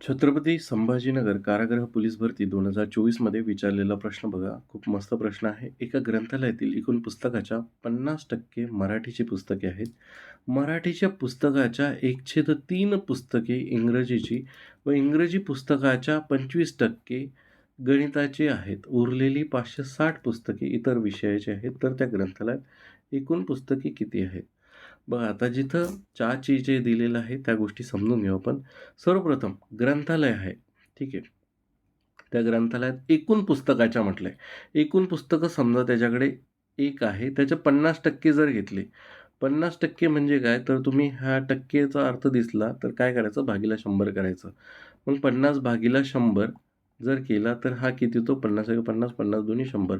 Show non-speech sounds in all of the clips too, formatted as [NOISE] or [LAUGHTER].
छत्रपती संभाजीनगर कारागृह पोलीस भरती दोन हजार चोवीसमध्ये विचारलेला प्रश्न बघा. खूप मस्त प्रश्न आहे. एका ग्रंथालयातील एकूण पुस्तकाच्या पन्नास टक्के मराठीची पुस्तके आहेत. मराठीच्या पुस्तकाच्या एकशे तीन पुस्तके इंग्रजीची व इंग्रजी पुस्तकाच्या पंचवीस टक्के गणिताची आहेत. उरलेली पाचशे साठ पुस्तके इतर विषयाची आहेत. तर त्या ग्रंथालयात एकूण पुस्तके किती आहेत? बघा आता जिथं चाची जे दिलेलं आहे त्या गोष्टी समजून घेऊ आपण. सर्वप्रथम ग्रंथालय आहे ठीक आहे. त्या ग्रंथालयात एकूण पुस्तकाच्या म्हटलं आहे एकूण पुस्तकं समजा त्याच्याकडे एक आहे त्याचे पन्नास टक्के जर घेतले पन्नास टक्के म्हणजे काय? तर तुम्ही ह्या टक्केचा अर्थ दिसला तर काय करायचं? भागीला शंभर करायचं. मग पन्नास भागीला शंभर जर केला तर हा किती तो पन्नास एक पन्नास पन्नास दोन्ही शंभर.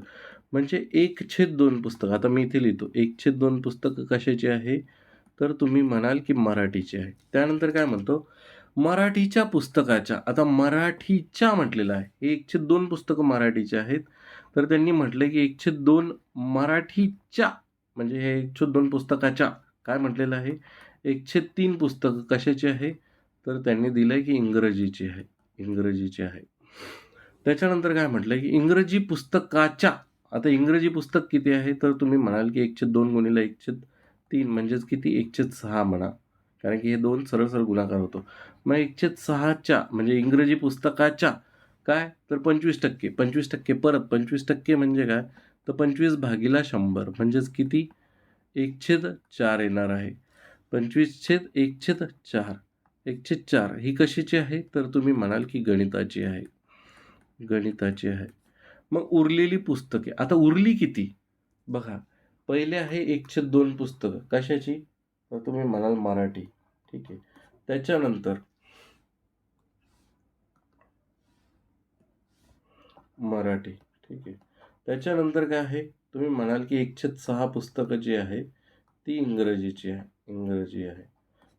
म्हणजे एक छेद दोन पुस्तकं. आता मी इथे लिहितो. एक छेद दोन पुस्तकं कशाची आहे? तर तुम्ही म्हणाल की मराठीची आहे. त्यानंतर काय म्हणतो? मराठीच्या पुस्तकाच्या. आता मराठीच्या म्हटलेलं आहे. हे एकशे दोन पुस्तकं मराठीचे आहेत. तर त्यांनी म्हटलं की एकशे दोन मराठीच्या. म्हणजे हे एकशे दोन पुस्तकाच्या. काय म्हटलेलं आहे? एकशे तीन पुस्तकं कशाची आहे? तर त्यांनी दिलं आहे की इंग्रजीची आहे. इंग्रजीची आहे. त्याच्यानंतर काय म्हटलं की इंग्रजी पुस्तकाच्या आता इंग्रजी पुस्तक किती आहे? तर तुम्ही म्हणाल की एकशे दोन गुणिले एकशे तीन म्हणजेच किती? एकशे सहा म्हणा. कारण की हे दोन सरळ सरळ गुणाकार होतो. मग एकशे सहाच्या म्हणजे इंग्रजी पुस्तकाच्या काय? तर पंचवीस टक्के. पंचवीस टक्के परत पंचवीस टक्के म्हणजे काय? तर पंचवीस भागीला शंभर म्हणजेच किती? एक चार येणार आहे. पंचवीस छेद एक चार. एकशे चार ही कशाची आहे? तर तुम्ही म्हणाल की गणिताची आहे. गणिताची आहे. मग उरलेली पुस्तके आता उरली किती? बघा पहिले आहे एकशे दोन पुस्तकं. कशाची? तुम्ही म्हणाल मराठी. ठीक आहे. त्याच्यानंतर मराठी. ठीक आहे. त्याच्यानंतर काय आहे? तुम्ही म्हणाल की एकशे सहा पुस्तकं जी आहे ती इंग्रजीची आहे. इंग्रजी आहे.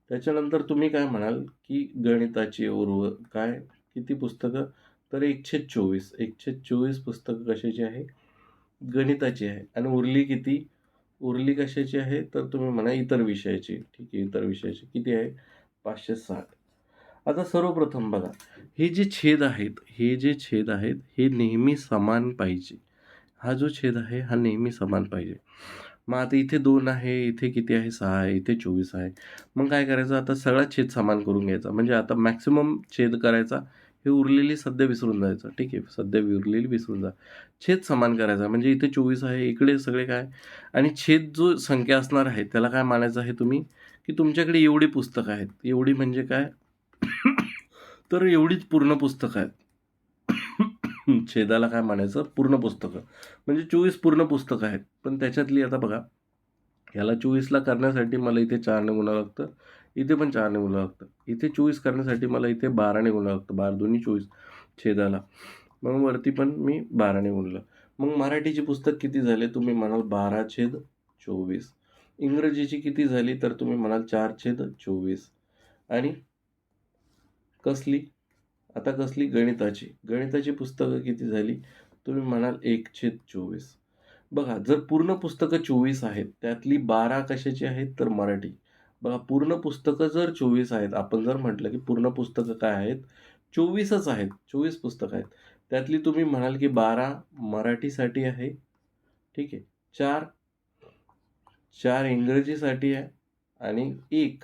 त्याच्यानंतर तुम्ही काय म्हणाल की गणिताची उर्व काय? किती पुस्तकं? तर एकशे चोवीस एकशे चोवीस पुस्तकं कशाची आहे? गणिताची आहे. आणि उरली किती? उरली कशाची आहे? तर तुम्ही म्हणा इतर विषयाची. ठीक आहे इतर विषयाची. किती आहे? पाचशे साठ. आता सर्वप्रथम बघा. हे जे छेद आहेत हे जे छेद आहेत हे नेहमी समान पाहिजे. हा जो छेद आहे हा नेहमी समान पाहिजे. मग आता इथे दोन आहे इथे किती आहे? सहा आहे इथे चोवीस आहे. मग काय करायचं? आता सगळा छेद समान करून घ्यायचा. म्हणजे आता मॅक्सिमम छेद करायचा. हे उरलेली सध्या विसरून जायचं. ठीक आहे सध्या उरलेली विसरून जा. छेद समान करायचा. म्हणजे इथे चोवीस आहे इकडे सगळे काय? आणि छेद जो संख्या असणार आहे त्याला काय मानायचं आहे तुम्ही? की तुमच्याकडे एवढी पुस्तकं आहेत. एवढी म्हणजे काय? [COUGHS] तर एवढीच पूर्ण पुस्तकं आहेत. [COUGHS] छेदाला काय मानायचं? पूर्ण पुस्तकं. म्हणजे चोवीस पूर्ण पुस्तकं आहेत. पण त्याच्यातली आता बघा ह्याला चोवीसला करण्यासाठी मला इथे चारने गुणावं लागतं. इथे पण चारने गुणावं लागतं. इथे चोवीस करण्यासाठी मला इथे बाराने गुणावं लागतं. बारा दोन्ही चोवीस छेदाला. मग वरती पण मी बाराने गुणलं मग मराठीचे पुस्तक किती झाले? तुम्ही म्हणाल बारा छेद चोवीस. इंग्रजीची किती झाली? तर तुम्ही म्हणाल चार छेद चोवीस. आणि कसली? आता कसली? गणिताची. गणिताची पुस्तकं किती झाली? तुम्ही म्हणाल एक छेद चोवीस. बघा जर पूर्ण पुस्तकं चोवीस आहेत त्यातली बारा कशाची आहेत तर मराठी. बघा पूर्ण पुस्तकं जर चोवीस आहेत आपण जर म्हटलं की पूर्ण पुस्तकं काय आहेत? चोवीसच आहेत चोवीस पुस्तकं आहेत. त्यातली तुम्ही म्हणाल की बारा मराठीसाठी आहे ठीक आहे. चार चार इंग्रजीसाठी आहे आणि एक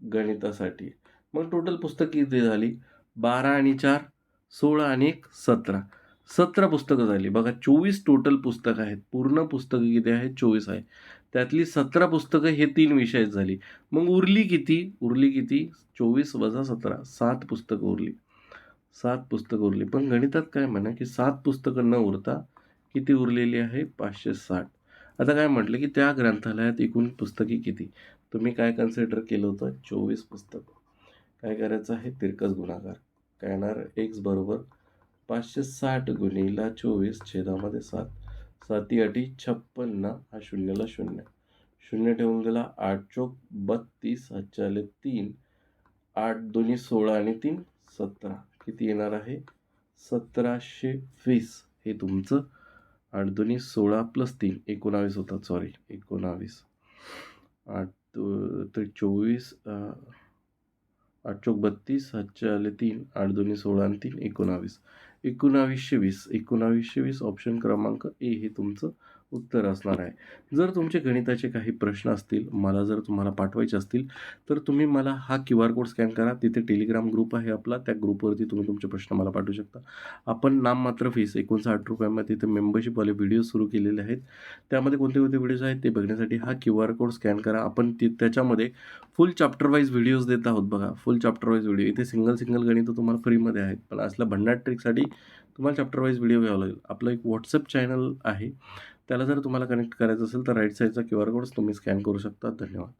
गणितासाठी आहे. मग टोटल पुस्तक किती झाली? बारा आणि चार सोळा आणि एक सतरा. सतरा पुस्तकं झाली. बघा चोवीस टोटल पुस्तकं आहेत. पूर्ण पुस्तकं किती आहेत? चोवीस आहे त्यातली सतरा पुस्तकं हे तीन विषयात झाली. मग उरली किती? उरली किती? चोवीस वजा सतरा. सात पुस्तकं उरली. सात पुस्तकं उरली. पण गणितात काय म्हणा की सात पुस्तकं न उरता किती उरलेली आहे? पाचशे साठ. आता काय म्हटलं की त्या ग्रंथालयात एकूण पुस्तके किती? तुम्ही काय कन्सिडर केलं होतं? चोवीस पुस्तकं. काय करायचं आहे? तिरकस गुणाकार. काय येणार? एक्स बरोबर पाचशे साठ गुणिला चोवीस छेदामध्ये सात. साती अटी छप्पन्न हा शून्यला शून्य. शून्य ठेवून गेला आठ चोक बत्तीस हातच्याले तीन. आठ दोन्ही सोळा आणि तीन सतरा. किती येणार आहे? सतराशे वीस. हे तुमचं आठ दोन्ही सोळा प्लस तीन एकोणावीस होतात. सॉरी एकोणावीस. आठ तर चोवीस आठ चोक बत्तीस सातशे आले तीन आठ दोन्ही सोळा आणि तीन एकोणावीस. एकोणावीसशे वीस एकोणावीसशे वीस ऑप्शन क्रमांक ए हे तुमचं उत्तर असणार आहे. जर तुमचे गणिताचे काही प्रश्न असतील मला जर तुम्हाला पाठवायचे असतील तर तुम्ही मला हा क्यू आर कोड स्कॅन करा. तिथे टेलिग्राम ग्रुप आहे आपला. त्या ग्रुपवरती तुम्ही तुमचे प्रश्न मला पाठवू शकता. आपण नाममात्र फीस एकोणसाठ रुपयामध्ये तिथे मेंबरशिपवाले व्हिडिओ सुरू केलेले आहेत. त्यामध्ये कोणते कोणते व्हिडिओज आहेत ते बघण्यासाठी हा क्यू आर कोड स्कॅन करा. आपण ती त्याच्यामध्ये फुल चॅप्टर वाईज व्हिडिओज देत आहोत बघा. फुल चॅप्टर वाईज व्हिडिओ इथे सिंगल सिंगल गणित तुम्हाला फ्रीमध्ये आहेत. पण असल्या भंडार ट्रिकसाठी तुम्हाला चॅप्टर वाईज व्हिडिओ घ्यावा लागेल. आपलं एक व्हॉट्सअप चॅनल आहे. त्याला जर तुम्हाला कनेक्ट करायचं असेल तर राईट साईडचा क्यू आर कोड तुम्ही स्कॅन करू शकता. धन्यवाद.